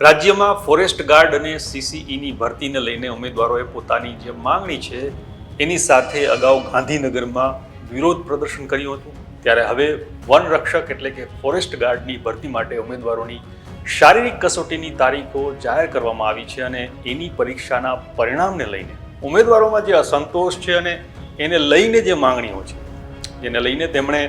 રાજ્યમાં forest guard અને સીસીઈની ભરતીને લઈને ઉમેદવારોએ પોતાની જે માંગણી છે, એની સાથે અગાઉ ગાંધીનગરમાં વિરોધ પ્રદર્શન કર્યું હતું. ત્યારે હવે વન રક્ષક એટલે કે ફોરેસ્ટ ગાર્ડની ભરતી માટે ઉમેદવારોની શારીરિક કસોટીની તારીખો જાહેર કરવામાં આવી છે અને એની પરીક્ષાના પરિણામને લઈને ઉમેદવારોમાં જે અસંતોષ છે અને એને લઈને જે માંગણીઓ છે, એને લઈને તેમણે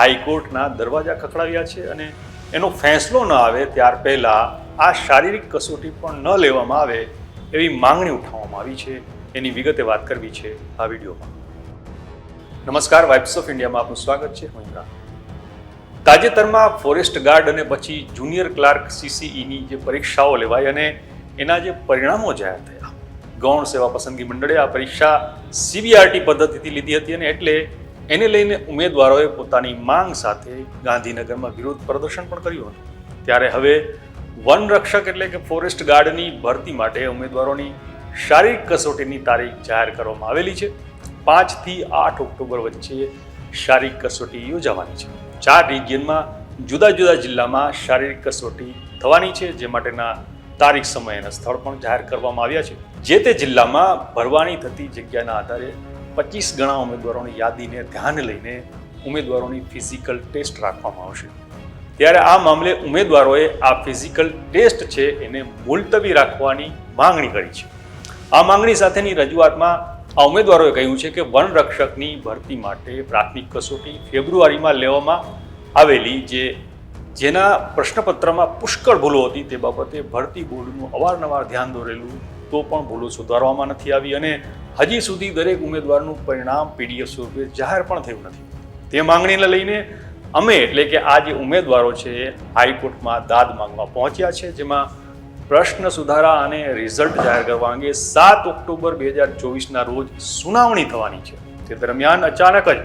હાઈકોર્ટના દરવાજા ખખડાવ્યા છે અને એનો ફેંસલો ન આવે ત્યાર પહેલાં આ શારીરિક કસોટી પણ ન લેવામાં આવે એવી માંગણી ઉઠાવવામાં આવી છે. એની વિગતે વાત કરવી છે આ વિડીયોમાં. નમસ્કાર વાઇબ્સ ઓફ ઇન્ડિયામાં આપનું સ્વાગત છે. હું ઇમરાન. તાજેતરમાં ફોરેસ્ટ ગાર્ડ અને પછી જુનિયર ક્લાર્ક સીસીઈની જે પરીક્ષાઓ લેવાઈ અને એના જે પરિણામો જાહેર થયા. ગૌણ સેવા પસંદગી મંડળે આ પરીક્ષા સીબીઆરટી પદ્ધતિથી લીધી હતી અને એટલે એને લઈને ઉમેદવારોએ પોતાની માંગ સાથે ગાંધીનગરમાં વિરોધ પ્રદર્શન પણ કર્યું હતું. ત્યારે હવે વન રક્ષક એટલે કે ફોરેસ્ટ ગાર્ડની ભરતી માટે ઉમેદવારોની શારીરિક કસોટીની તારીખ જાહેર કરવામાં આવેલી છે. પાંચથી આઠ ઓક્ટોબર વચ્ચે શારીરિક કસોટી યોજાવાની છે. ચાર રિજિયનમાં જુદા જુદા જિલ્લામાં શારીરિક કસોટી થવાની છે, જે માટેના તારીખ, સમય અને સ્થળ પણ જાહેર કરવામાં આવ્યા છે. જે તે જિલ્લામાં ભરવાની થતી જગ્યાના આધારે પચીસ ગણા ઉમેદવારોની યાદીને ધ્યાને લઈને ઉમેદવારોની ફિઝિકલ ટેસ્ટ રાખવામાં આવશે. ત્યારે આ મામલે ઉમેદવારોએ આ ફિઝિકલ ટેસ્ટ છે એને મુલતવી રાખવાની માંગણી કરી છે. આ માંગણી સાથેની રજૂઆતમાં આ ઉમેદવારોએ કહ્યું છે કે વનરક્ષકની ભરતી માટે પ્રાથમિક કસોટી ફેબ્રુઆરીમાં લેવામાં આવેલી જે જેના પ્રશ્નપત્રમાં પુષ્કળ ભૂલો હતી તે બાબતે ભરતી બોર્ડનું અવારનવાર ધ્યાન દોરેલું તો પણ ભૂલો સુધારવામાં નથી આવી અને હજી સુધી દરેક ઉમેદવારનું પરિણામ પીડીએફ સ્વરૂપે જાહેર પણ થયું નથી. તે માંગણીને લઈને અમે એટલે કે આ જે ઉમેદવારો છે એ હાઈકોર્ટમાં દાદ માંગવા પહોંચ્યા છે, જેમાં પ્રશ્ન સુધારા અને રિઝલ્ટ જાહેર કરવા અંગે સાત ઓક્ટોબર બે હજાર ચોવીસના રોજ સુનાવણી થવાની છે. તે દરમિયાન અચાનક જ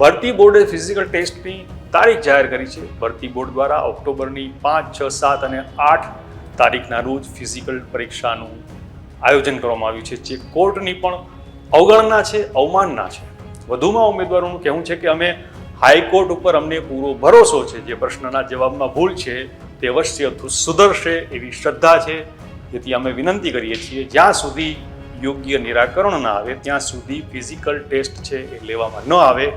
ભરતી બોર્ડે ફિઝિકલ ટેસ્ટની તારીખ જાહેર કરી છે. ભરતી બોર્ડ દ્વારા ઓક્ટોબરની પાંચ, છ, સાત અને આઠ તારીખના રોજ ફિઝિકલ પરીક્ષાનું આયોજન કરવામાં આવ્યું છે, જે કોર્ટની પણ અવગણના છે, અવમાનના છે. વધુમાં ઉમેદવારોનું કહેવું છે કે અમે હાઈકોર્ટ ઉપર અમને પૂરો ભરોસો છે, જે પ્રશ્નના જવાબમાં ભૂલ છે, તે અવશ્ય સુધરશે એવી શ્રદ્ધા છે. જેથી અમે વિનંતી કરીએ છીએ, જ્યાં સુધી યોગ્ય નિરાકરણ ના આવે, ત્યાં સુધી ફિઝિકલ ટેસ્ટ છે એ લેવામાં ન આવે.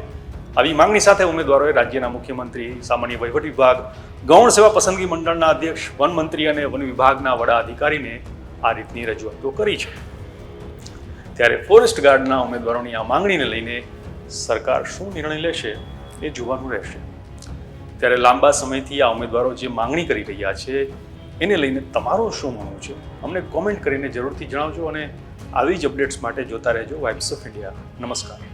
આવી માંગણી સાથે ઉમેદવારોએ રાજ્યના મુખ્યમંત્રી સામાન્ય વહીવટ વિભાગ, ગૌણ સેવા પસંદગી મંડળના અધ્યક્ષ, વન મંત્રી અને વન વિભાગના વડા અધિકારીને આ રીતની રજૂઆતો કરી છે. ત્યારે ફોરેસ્ટ ગાર્ડના ઉમેદવારોની આ માંગણીને લઈને સરકાર શું નિર્ણય લેશે? એ જોવાનું રહેશે. ત્યારે લાંબા સમયથી આ ઉમેદવારો જે માંગણી કરી રહ્યા છે, એને લઈને તમારું શું માનવું છે? અમને કોમેન્ટ કરીને જરૂરથી જણાવજો અને આવી જ અપડેટ્સ માટે જોતા રહેજો વાઇબ્સ ઓફ ઇન્ડિયા નમસ્કાર.